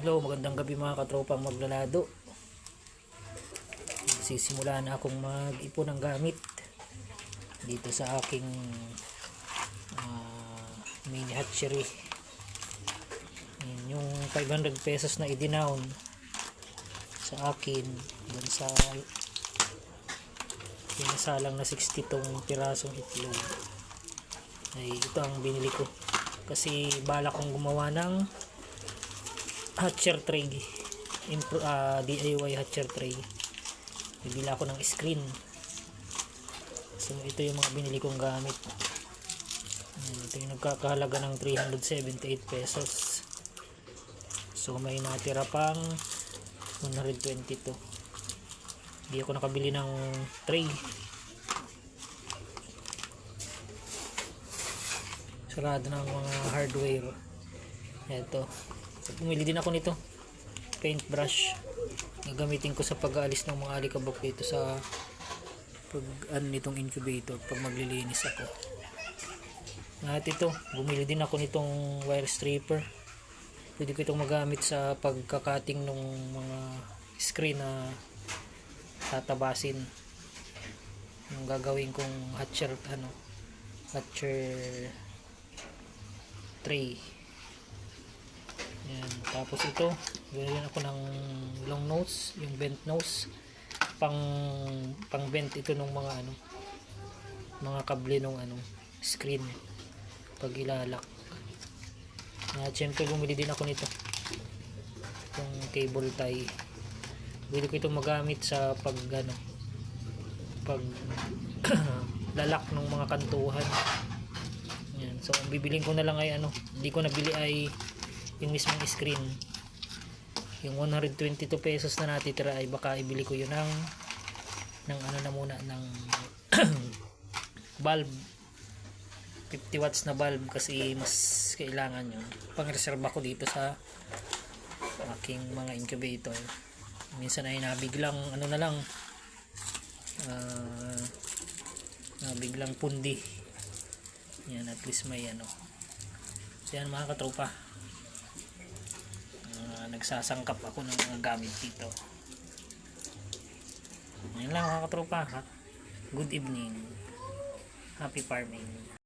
Hello, magandang gabi mga katropang maglalado. Sisimula na akong mag-ipon ng gamit dito sa aking ah, mini hatchery. Yan, yung 500 pesos na idinown sa akin dun sa pinasalang na 60 tong pirasong itlog ay ito ang binili ko kasi balak kong gumawa ng hatcher tray. Impro, ah, DIY hatcher tray. Bibili ako ng screen. So ito yung mga binili kong gamit. Ito yung nagkakahalaga ng 378 pesos. So may natira pang 122 hindi ako nakabili ng tray. Sarado ng mga hardware. Ito so, pumili din ako nito. Paintbrush. Na gamitin ko sa pag-aalis ng mga alikabok dito sa pag ano nitong incubator pag maglilinis ako. At ito bumili din ako nitong wire stripper. Pwede ko itong magamit sa pagkakating ng mga screen na tatabasin. Yung gagawin kong hatcher ano hatcher tray tapos ito gawin ako ng long nose yung bent nose. Pang pang bent ito ng mga ano mga kable ng ano screen. Pag ilalak. At syempre bumili din ako nito. Itong cable tie. Pwede ko itong magamit sa pag ano pag lalak ng mga kantuhan. Yan. So bibiling ko na lang ay ano hindi ko nabili ay yung mismong screen. Yung 122 pesos na natitira ay baka ibili ko yun ng ng ano na muna ng bulb. 50 watts na bulb kasi mas kailangan yun. Pang reserva ko dito sa aking mga incubator. Minsan ay nabiglang ano na lang ah nabiglang pundi. Yan at least may ano. Yan mga katropa nagsasangkap ako ng mga gamit dito. Yan lang mga katropa ha? good evening. Happy farming